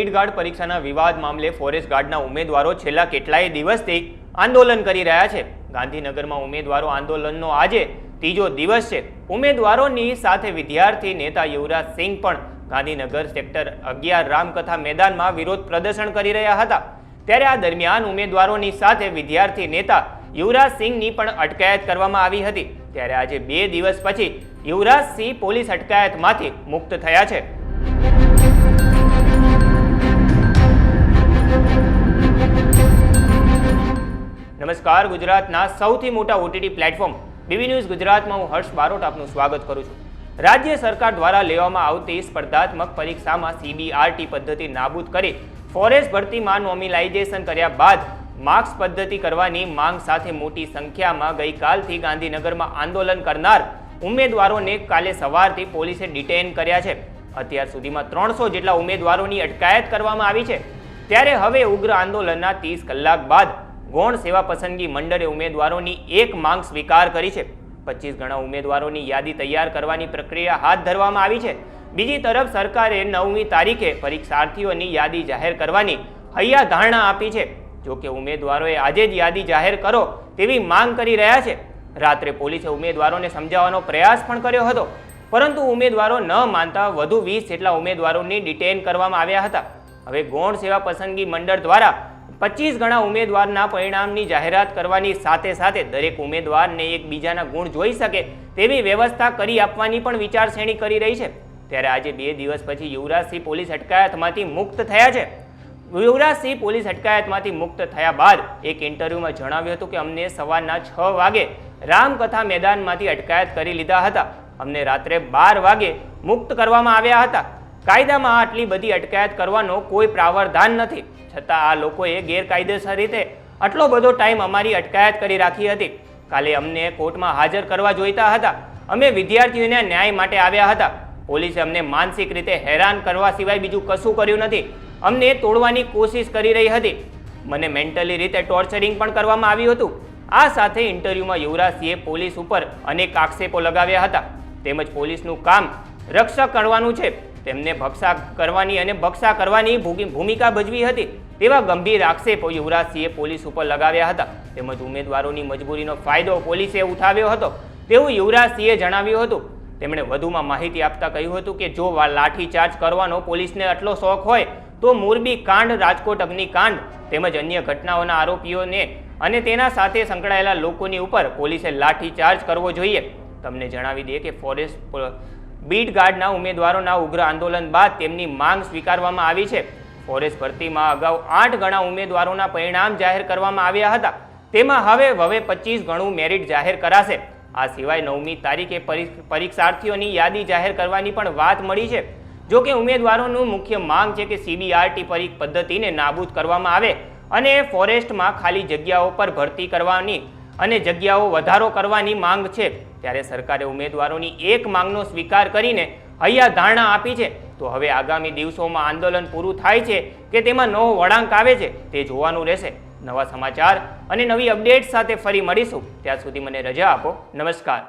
Beed guard પરીક્ષાના વિવાદ મામલે ફોરેસ્ટ ગાર્ડના ઉમેદવારો છેલ્લા કેટલાય દિવસથી આંદોલન કરી રહ્યા છે. ગાંધીનગરમાં ઉમેદવારો આંદોલનનો આજે ત્રીજો દિવસ છે. ઉમેદવારોની સાથે વિદ્યાર્થી નેતા યુવરાજ સિંહ પણ ગાંધીનગર સેક્ટર અગિયાર રામકથા મેદાનમાં વિરોધ પ્રદર્શન કરી રહ્યા હતા. ત્યારે આ દરમિયાન ઉમેદવારોની સાથે વિદ્યાર્થી નેતા યુવરાજ સિંહની પણ અટકાયત કરવામાં આવી હતી. ત્યારે આજે બે દિવસ પછી યુવરાજ સિંહ પોલીસ અટકાયતમાંથી મુક્ત થયા છે. નમસ્કાર, ગુજરાતના સૌથી મોટા ઓટીટી પ્લેટફોર્મ બીબી ન્યૂઝ ગુજરાતમાં હું હર્ષ બારોટ આપનું સ્વાગત કરું છું. રાજ્ય સરકાર દ્વારા લેવામાં આવતી સ્પર્ધાત્મક પરીક્ષામાં સીબીઆરટી પદ્ધતિ નાબૂદ કરી ફોરેસ્ટ ભરતીમાં નોમિલાઇઝેશન કર્યા બાદ માર્ક્સ પદ્ધતિ કરવાની માંગ સાથે મોટી સંખ્યામાં ગઈકાલથી ગાંધીનગરમાં આંદોલન કરનાર ઉમેદવારોને કાલે સવારથી પોલીસે ડિટેન કર્યા છે. અત્યાર સુધીમાં ત્રણસો જેટલા ઉમેદવારોની અટકાયત કરવામાં આવી છે. ત્યારે હવે ઉગ્ર આંદોલનના ત્રીસ કલાક બાદ ગૌણ સેવા પસંદગી મંડળે ઉમેદવારોની એક માંગ સ્વીકાર કરી છે. પચીસ ગણા ઉમેદવારોની યાદી તૈયાર કરવાની પ્રક્રિયા હાથ ધરવામાં આવી છે. બીજી તરફ સરકારે નવમી તારીખે પરીક્ષાર્થીઓની યાદી જાહેર કરવાની હૈયા ધારણા આપી છે. જોકે ઉમેદવારોએ આજે જ યાદી જાહેર કરો તેવી માંગ કરી રહ્યા છે. રાત્રે પોલીસે ઉમેદવારોને સમજાવવાનો પ્રયાસ પણ કર્યો હતો. પરંતુ ઉમેદવારો ન માનતા વધુ વીસ જેટલા ઉમેદવારોની ડિટેન કરવામાં આવ્યા હતા. હવે ગૌણ સેવા પસંદગી મંડળ દ્વારા પચીસ ગણા ઉમેદવારના પરિણામની જાહેરાત કરવાની સાથે સાથે દરેક ઉમેદવારને એકબીજાના ગુણ જોઈ શકે તેવી વ્યવસ્થા કરી આપવાની પણ વિચારશ્રેણી કરી રહી છે. ત્યારે આજે બે દિવસ પછી યુવરાજસિંહ પોલીસ અટકાયતમાંથી મુક્ત થયા છે. યુવરાજસિંહ પોલીસ અટકાયતમાંથી મુક્ત થયા બાદ એક ઇન્ટરવ્યુમાં જણાવ્યું હતું કે, અમને સવારના છ વાગે રામકથા મેદાનમાંથી અટકાયત કરી લીધા હતા. અમને રાત્રે બાર વાગે મુક્ત કરવામાં આવ્યા હતા. કાયદામાં આટલી બધી અટકાયત કરવાનો કોઈ પ્રાવધાન નથી. છતાં આ લોકોએ ગેરકાયદેસર રીતે આટલો બધો ટાઈમ અમારી અટકાયત કરી રાખી હતી. કાલે અમને કોર્ટમાં હાજર કરવા જોઈતા હતા. અમે વિદ્યાર્થીઓને ન્યાય માટે આવ્યા હતા. પોલીસે અમને માનસિક રીતે હેરાન કરવા સિવાય બીજું કશું કર્યું નથી. અમને તોડવાની કોશિશ કરી રહી હતી. મને મેન્ટલી રીતે ટોર્ચરિંગ પણ કરવામાં આવ્યું હતું. આ સાથે ઇન્ટરવ્યૂમાં યુવરાજસિંહે પોલીસ ઉપર અનેક આક્ષેપો લગાવ્યા હતા. તેમજ પોલીસનું કામ રક્ષક કરવાનું છે. તેમને ભક્ષા કરવાની અને ભક્ષા કરવાની ભૂમિકા ભજવી હતી તેવા ગંભીર આક્ષેપો યુવરાજસિંહે પોલીસ ઉપર લગાવ્યા હતા. તેમજ ઉમેદવારોની મજબૂરીનો ફાયદો પોલીસે ઉઠાવ્યો હતો. તેવું યુવરાજસિંહે જણાવ્યું હતું. તેમણે વધુમાં માહિતી આપતા કહ્યું હતું કે, જો લાઠીચાર્જ કરવાનો પોલીસને આટલો શોખ હોય, તો મોરબી કાંડ, રાજકોટ અગ્નિકાંડ તેમજ અન્ય ઘટનાઓના આરોપીઓને અને તેના સાથે સંકળાયેલા લોકોની ઉપર પોલીસે લાઠીચાર્જ કરવો જોઈએ. તમને જણાવી દઈએ કે, ફોરેસ્ટ બીટ ગાર્ડના ઉમેદવારોના ઉગ્ર આંદોલન બાદ તેમની માંગ સ્વીકારવામાં આવી છે. ફોરેસ્ટ ભરતીમાં અગાઉ આઠ ગણા ઉમેદવારોના પરિણામ જાહેર કરવામાં આવ્યા હતા. તેમાં હવે હવે પચીસ ગણું મેરિટ જાહેર કરાશે. આ સિવાય નવમી તારીખે પરી- પરીક્ષાર્થીઓની યાદી જાહેર કરવાની પણ વાત મળી છે. જો કે ઉમેદવારોનું મુખ્ય માંગ છે કે સીબીઆરટી પરીક્ષ પદ્ધતિને નાબૂદ કરવામાં આવે અને ફોરેસ્ટમાં ખાલી જગ્યાઓ પર ભરતી કરવાની. અને જગ્યાઓ વધારો કરવાની માંગ છે. ત્યારે સરકારે ઉમેદવારોની એક માંગનો સ્વીકાર કરીને હૈયા ધારણા આપી છે. તો હવે આગામી દિવસોમાં આંદોલન પૂરું થાય છે કે તેમાં નવો વળાંક આવે છે તે જોવાનું રહેશે. નવા સમાચાર અને નવી અપડેટ સાથે ફરી મળીશું. ત્યાં સુધી મને રજા આપો. નમસ્કાર.